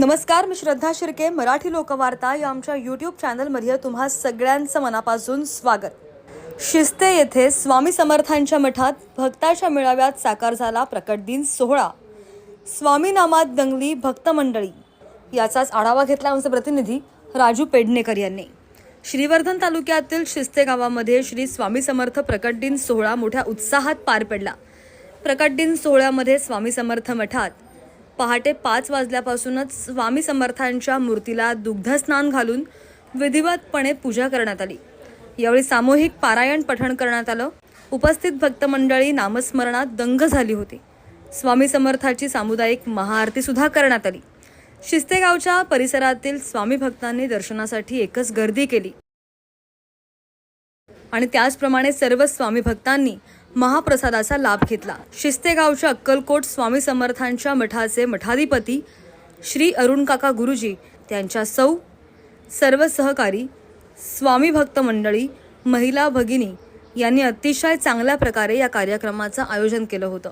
नमस्कार मी श्रद्धा शिर्के मराठी लोकवार्ता या आमच्या यूट्यूब चॅनलमध्ये तुम्हा सगळ्यांचं मनापासून स्वागत. शिस्ते येथे स्वामी समर्थांच्या मठात भक्ताच्या मेळाव्यात साकार झाला प्रकट दिन सोहळा. स्वामी नामात दंगली भक्त मंडळी. याचाच आढावा घेतला आमचे प्रतिनिधी राजू पेडणेकर यांनी. श्रीवर्धन तालुक्यातील शिस्ते गावामध्ये श्री स्वामी समर्थ प्रकट दिन सोहळा मोठ्या उत्साहात पार पडला. प्रकट दिन सोहळ्यामध्ये स्वामी समर्थ मठात पहाटे पाच वाजल्यापासूनच स्वामी समर्थांच्या मूर्तीला दुग्धस्नान घालून विधिवतपणे पूजा करण्यात आली. यावेळी सामूहिक पारायण पठण करण्यात आलं. उपस्थित भक्तमंडळी नामस्मरणात दंग झाली होती. स्वामी समर्थाची सामुदायिक महाआरती सुद्धा करण्यात आली. शिस्तेगावच्या परिसरातील स्वामी भक्तांनी दर्शनासाठी एकच गर्दी केली. आणि त्याचप्रमाणे सर्व स्वामी भक्तांनी महाप्रसादाचा लाभ घेतला. शिस्तेगावच्या अक्कलकोट स्वामी समर्थांच्या मठाचे मठाधिपती श्री अरुण काका गुरुजी त्यांच्या सौ सर्व सहकारी स्वामी भक्त मंडळी महिला भगिनी यांनी अतिशय चांगल्या प्रकारे या कार्यक्रमाचं आयोजन केलं होतं.